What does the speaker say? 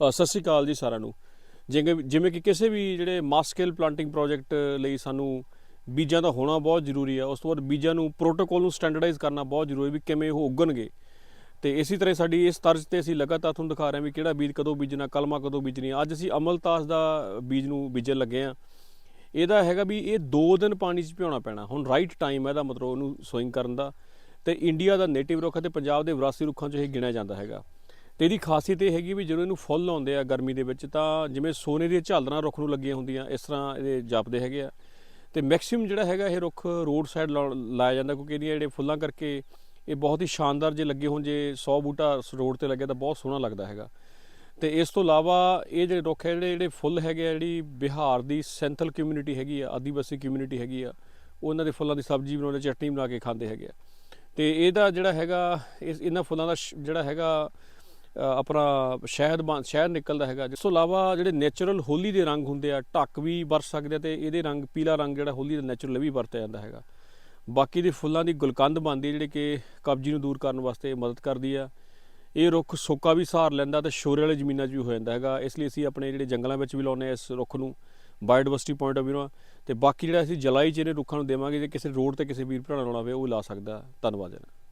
ਸਤਿ ਸ਼੍ਰੀ ਅਕਾਲ ਜੀ ਸਾਰਿਆਂ ਨੂੰ। ਜਿਵੇਂ ਜਿਵੇਂ ਕਿ ਕਿਸੇ ਵੀ ਜਿਹੜੇ ਮਾਸ ਸਕੇਲ ਪਲਾਂਟਿੰਗ ਪ੍ਰੋਜੈਕਟ ਲਈ ਸਾਨੂੰ ਬੀਜਾਂ ਦਾ ਹੋਣਾ ਬਹੁਤ ਜ਼ਰੂਰੀ ਹੈ ਉਸ ਤੋਂ ਬਾਅਦ ਬੀਜਾਂ ਨੂੰ ਪ੍ਰੋਟੋਕੋਲ ਨੂੰ ਸਟੈਂਡਰਡਾਈਜ਼ ਕਰਨਾ ਬਹੁਤ ਜ਼ਰੂਰੀ ਵੀ ਕਿਵੇਂ ਉਹ ਉੱਗਣਗੇ। ਤੇ ਇਸੇ ਤਰ੍ਹਾਂ ਸਾਡੀ ਇਸ ਤਰਜ਼ ਤੇ ਅਸੀਂ ਲਗਾਤਾਰ ਤੁਹਾਨੂੰ ਦਿਖਾ ਰਹੇ ਹਾਂ ਵੀ ਕਿਹੜਾ ਬੀਜ ਕਦੋਂ ਬੀਜਣਾ, ਕਲਮਾ ਕਦੋਂ ਬੀਜਣੀ ਅੱਜ ਅਸੀਂ ਅਮਲਤਾਸ ਦਾ ਬੀਜ ਨੂੰ ਬੀਜਣ ਲੱਗੇ ਹਾਂ। ਇਹਦਾ ਹੈਗਾ ਵੀ ਇਹ 2 ਦਿਨ ਪਾਣੀ 'ਚ ਭਿਉਣਾ ਪੈਣਾ। ਹੁਣ ਰਾਈਟ ਟਾਈਮ ਹੈ ਇਹਦਾ ਮਤਲਬ ਉਹਨੂੰ ਸੋਇੰਗ ਕਰਨ ਦਾ। ਤੇ ਇੰਡੀਆ ਦਾ ਨੇਟਿਵ ਰੁੱਖ ਅਤੇ ਪੰਜਾਬ ਦੇ ਵਿਰਾਸਤੀ ਰੁੱਖਾਂ 'ਚ ਇਹ ਗਿਣਿਆ ਜਾਂਦਾ ਹੈਗਾ। ਤੇ ਇਹਦੀ ਖਾਸੀਅਤ ਇਹ ਹੈਗੀ ਵੀ ਜਦੋਂ ਇਹਨੂੰ ਫੁੱਲ ਆਉਂਦੇ ਆ ਗਰਮੀ ਦੇ ਵਿੱਚ, ਤਾਂ ਜਿਵੇਂ ਸੋਨੇ ਦੀਆਂ ਝਾਲਰਾਂ ਰੁੱਖ ਨੂੰ ਲੱਗੀਆਂ ਹੁੰਦੀਆਂ, ਇਸ ਤਰ੍ਹਾਂ ਇਹਦੇ ਜਾਪਦੇ ਹੈਗੇ ਆ। ਤੇ ਮੈਕਸਿਮਮ ਜਿਹੜਾ ਹੈਗਾ ਇਹ ਰੁੱਖ ਰੋਡ ਸਾਈਡ ਲਾਇਆ ਜਾਂਦਾ ਕਿਉਂਕਿ ਇਹਦੀਆਂ ਜਿਹੜੇ ਫੁੱਲਾਂ ਕਰਕੇ ਇਹ ਬਹੁਤ ਹੀ ਸ਼ਾਨਦਾਰ ਜੇ ਲੱਗੇ ਹੋਣ, ਜੇ 100 ਬੂਟਾ ਰੋਡ ਤੇ ਲੱਗਿਆ ਤਾਂ ਬਹੁਤ ਸੋਹਣਾ ਲੱਗਦਾ ਹੈਗਾ। ਤੇ ਇਸ ਤੋਂ ਇਲਾਵਾ ਇਹ ਜਿਹੜੇ ਰੁੱਖ ਹੈ, ਜਿਹੜੇ ਜਿਹੜੇ ਫੁੱਲ ਹੈਗੇ ਆ, ਜਿਹੜੀ ਬਿਹਾਰ ਦੀ ਸੈਂਥਲ ਕਮਿਊਨਿਟੀ ਹੈਗੀ ਆ, ਆਦੀਵਾਸੀ ਕਮਿਊਨਿਟੀ ਹੈਗੀ ਆ, ਉਹਨਾਂ ਦੇ ਫੁੱਲਾਂ ਦੀ ਸਬਜ਼ੀ ਬਣਾਉਂਦੇ, ਚਟਨੀ ਬਣਾ ਕੇ ਖਾਂਦੇ ਹੈਗੇ ਆ। ਤੇ ਇਹਦਾ ਜਿਹੜਾ ਹੈਗਾ, ਇਸ, ਇਹਨਾਂ ਫੁੱਲਾਂ ਦਾ ਸ਼- ਜਿਹੜਾ ਹੈਗਾ ਆਪਣਾ ਸ਼ਹਿਦ ਬਣ, ਸ਼ਹਿਦ ਨਿਕਲਦਾ ਹੈਗਾ। ਇਸ ਤੋਂ ਇਲਾਵਾ ਜਿਹੜੇ ਨੇਚਰਲ ਹੋਲੀ ਦੇ ਰੰਗ ਹੁੰਦੇ ਆ, ਢੱਕ ਵੀ ਵਰਤ ਸਕਦੇ ਆ ਤੇ ਇਹਦੇ ਰੰਗ, ਪੀਲਾ ਰੰਗ ਜਿਹੜਾ ਹੋਲੀ ਦਾ ਨੇਚਰਲ ਵੀ ਵਰਤਿਆ ਜਾਂਦਾ ਹੈਗਾ। ਬਾਕੀ ਦੇ ਫੁੱਲਾਂ ਦੀ ਗੁਲਕੰਦ ਬਣਦੀ ਜਿਹੜੇ ਕਿ ਕਬਜੀ ਨੂੰ ਦੂਰ ਕਰਨ ਵਾਸਤੇ ਮਦਦ ਕਰਦੀ ਆ। ਇਹ ਰੁੱਖ ਸੋਕਾ ਵੀ ਸਹਾਰ ਲੈਂਦਾ ਤੇ ਸ਼ੋਰੇ ਵਾਲੇ ਜ਼ਮੀਨਾਂ 'ਚ ਵੀ ਹੋ ਜਾਂਦਾ ਹੈਗਾ। ਇਸ ਲਈ ਅਸੀਂ ਆਪਣੇ ਜਿਹੜੇ ਜੰਗਲਾਂ ਵਿੱਚ ਵੀ ਲਾਉਂਦੇ ਆ, ਇਸ ਰੁੱਖ ਨੂੰ ਬਾਇਓਡਾਇਵਰਸਿਟੀ ਪੁਆਇੰਟ ਆਫ View ਨਾਲ। ਤੇ ਬਾਕੀ ਜਿਹੜਾ ਅਸੀਂ ਜਲਾਈ ਚ ਇਹਨੇ ਰੁੱਖਾਂ ਨੂੰ ਦੇਵਾਂਗੇ, ਜੇ ਕਿਸੇ ਰੋਡ ਤੇ ਕਿਸੇ ਵੀਰ ਭਰਾ ਲਾਉਣਾ ਹੋਵੇ, ਉਹ ਲਾ ਸਕਦਾ। ਧੰਨਵਾਦ ਜੀ।